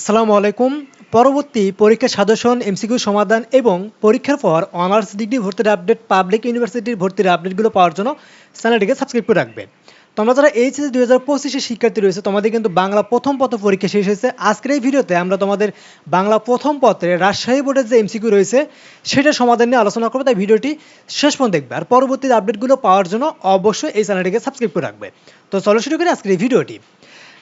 আসসালামু আলাইকুম। পরবর্তী পরীক্ষা সাজেশন, এমসিকিউ সমাধান এবং পরীক্ষার পর অনার্স ডিগ্রি ভর্তির আপডেট, পাবলিক ইউনিভার্সিটির ভর্তির আপডেটগুলো পাওয়ার জন্য চ্যানেলটিকে সাবস্ক্রাইব করে রাখবেন। তোমরা যারা এইচএস দুই হাজার পঁচিশের শিক্ষার্থী রয়েছে, তোমাদের কিন্তু বাংলা প্রথম পত্র পরীক্ষা শেষ হয়েছে। আজকের এই ভিডিওতে আমরা তোমাদের বাংলা প্রথম পত্রে রাজশাহী বোর্ডের যে এমসিকিউ রয়েছে, সেটার সমাধান নিয়ে আলোচনা করব। তাই ভিডিওটি শেষ পর্যন্ত দেখবে আর পরবর্তী আপডেটগুলো পাওয়ার জন্য অবশ্যই এই চ্যানেলটিকে সাবস্ক্রাইব করে রাখবে। তো চলো শুরু করি আজকের এই ভিডিওটি।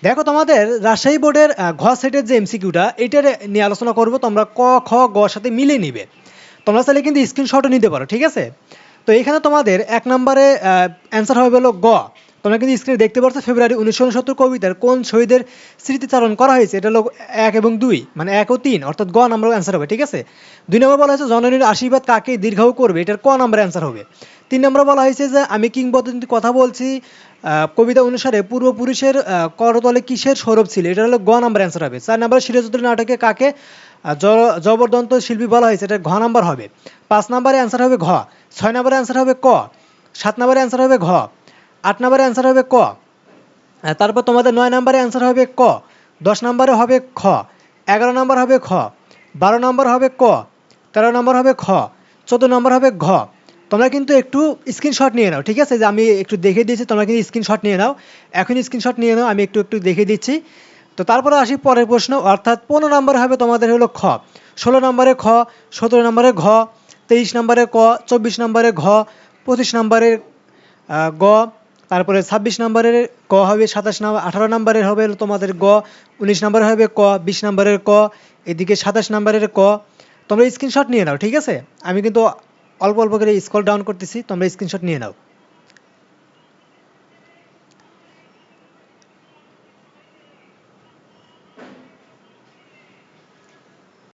দেখো তোমাদের রাজশাহী বোর্ডের ঘ সেটের যে এমসিকিউটা এটার নিয়ে আলোচনা করব, তোমরা ক, খ, গ সাথে মিলে নিবে। তোমরা চাইলে কিন্তু স্ক্রিনশটও নিতে পারো, ঠিক আছে? তো এখানে তোমাদের এক নম্বরে অ্যান্সার হবে হলো গ। তোমরা কিন্তু স্ক্রিনে দেখতে পাচ্ছ ফেব্রুয়ারি উনিশশো উনসত্তর কবিতার কোন শহীদের স্মৃতিচারণ করা হয়েছে, এটা হলো এক এবং দুই মানে এক ও তিন, অর্থাৎ গ নাম্বার অ্যান্সার হবে, ঠিক আছে? দুই নম্বর বলা হয়েছে, জননীর আশীর্বাদ কাকে দীর্ঘায়ু করবে, এটার ক নাম্বার অ্যান্সার হবে। তিন নম্বর বলা হয়েছে যে আমি কিংবদন্তি কথা বলছি কবিতা অনুসারে পূর্বপুরুষের করতলে কিসের সৌরভ ছিল? এটা হলো গ নাম্বার অ্যান্সার হবে। চার নম্বর সিরাজুদ্দৌলা নাটকে কাকে জবরদন্ত শিল্পী বলা হয়েছে? এটা ঘ নাম্বার হবে। পাঁচ নম্বরে অ্যান্সার হবে ঘ। ছয় নম্বরে অ্যান্সার হবে ক। সাত নম্বরে অ্যান্সার হবে ঘ। আট নম্বরে অ্যান্সার হবে ক। তারপর তোমাদের নয় নম্বরে অ্যান্সার হবে ক। দশ নম্বরে হবে খ। এগারো নম্বর হবে খ। বারো নম্বর হবে ক। তেরো নম্বর হবে খ। চোদ্দ নম্বর হবে ঘ। তোমরা কিন্তু একটু স্ক্রিনশট নিয়ে নাও, ঠিক আছে? যে আমি একটু দেখে দিয়েছি, তোমরা কিন্তু স্ক্রিনশট নিয়ে নাও। এখন স্ক্রিনশট নিয়ে নাও, আমি একটু একটু দেখে দিচ্ছি। তো তারপরে আসি পরের প্রশ্ন, অর্থাৎ পনেরো নম্বর হবে তোমাদের হলো খ। ষোলো নম্বরে খ, সতেরো নম্বরে ঘ, তেইশ নম্বরে ক, চব্বিশ নম্বরে ঘ, পঁচিশ নম্বরের গ, তারপরে ছাব্বিশ নম্বরের ক হবে, সাতাশ নম্বর, আঠারো নম্বরের হবে তোমাদের গ, উনিশ নম্বরের হবে ক, বিশ নম্বরের ক, এদিকে সাতাশ নম্বরের ক। তোমরা স্ক্রিনশট নিয়ে নাও, ঠিক আছে? আমি কিন্তু অল্প অল্প করে স্কল ডাউন করতেছি তোমরা স্ক্রিনশট নিয়ে নাও।